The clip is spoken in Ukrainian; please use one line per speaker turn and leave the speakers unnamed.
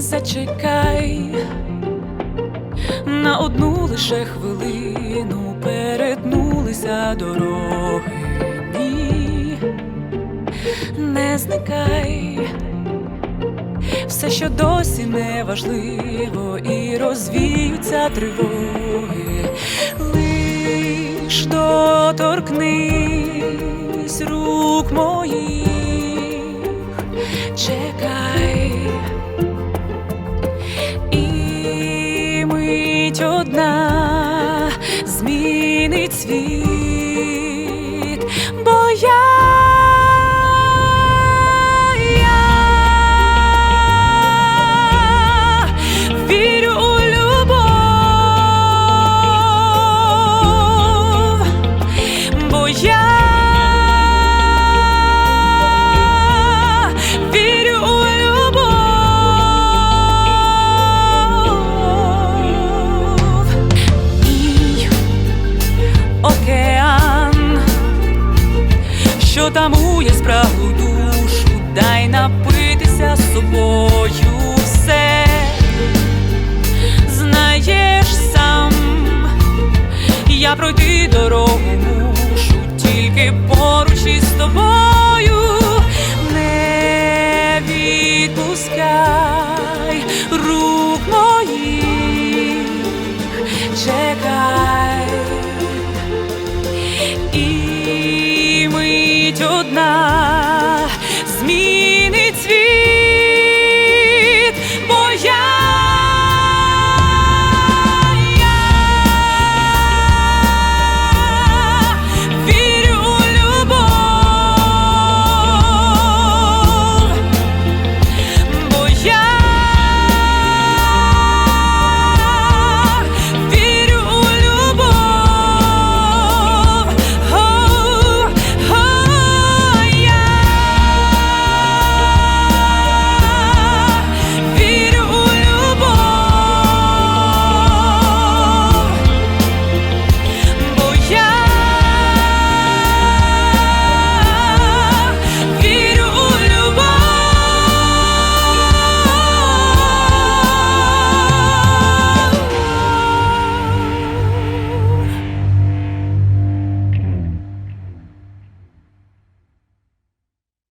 зачекай на одну лише хвилину перетнулися дороги. Ні, не зникай, все, що досі не важливо, і розвіються тривоги. Лиш доторкнись рук моїх, чекай. Світ, бо я, я що є справу душу, дай напитися собою все, знаєш сам, я пройти дорогу мушу, тільки поруч із тобою не відпускай рук моїх, чекай. midnight.